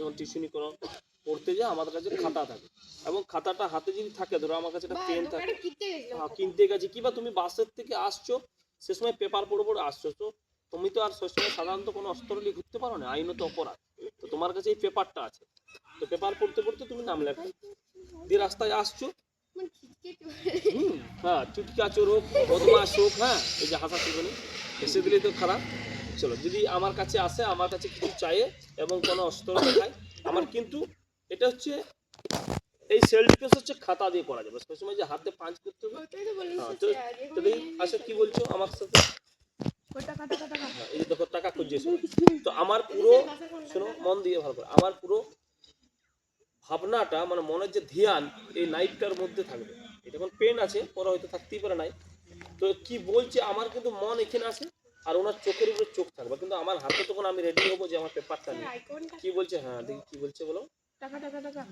যখন টিউশনি করো পড়তে যায় আমাদের কাছে খাতা থাকে। এবং খাতাটা হাতে যদি থাকে ধরো আমার কাছে একটা পেন থাকে। হ্যাঁ, কিনতে গেছি। কিংবা তুমি বাসের থেকে আসছো সে সময় পেপার পড়ে পড়ে আসছো। তো তুমি তো আর সবসময় সাধারণত কোনো অস্ত্র নিয়ে ঘুরতে পারো না আইনত অপরাধ। তো তোমার কাছে এই পেপারটা আছে। তো পেপার পড়তে পড়তে তুমি নাম লেখো। দিয়ে রাস্তায় আসছো। মানে হ্যাঁ চুটকা চোর হোক বদমাস হোক হ্যাঁ এই যে হাসা শুধু এসে দিলে তো খারাপ। চলো যদি আমার কাছে আসে আমার কাছে কিছু চাইয়ে এবং কোনো অস্ত্র দেখায় আমার কিন্তু এটা হচ্ছে এই সেল ডিফেন্স হচ্ছে খাতা দিয়ে করা যাবে। সেই সময় যে হাতে পাঞ্চ করতে হবে ওটাই তো বললাম হ্যাঁ, আচ্ছা কি বলছো আমার সাথে? হ্যাঁ, এই যে দেখো টাকা খুঁজছে তো আমার পুরো শোনো মন দিয়ে ভালো করে। আমার পুরো ভাবনাটা মানে মনের যে ধ্যান এই নাইটটার মধ্যে থাকবে। এটা এখন পেন আছে পরে হয়তো থাকতেই পারে নাই। তো কি বলছে আমার কিন্তু মন এখানে আছে। আর ওনার চোখের উপরে চোখ থাকবে। কিন্তু আমার হাতে তখন আমি রেডি হব যে আমার পেপারটা নিয়ে কি বলছে? হ্যাঁ দেখি কি বলছে বলো। টাকা টাকা টাকা।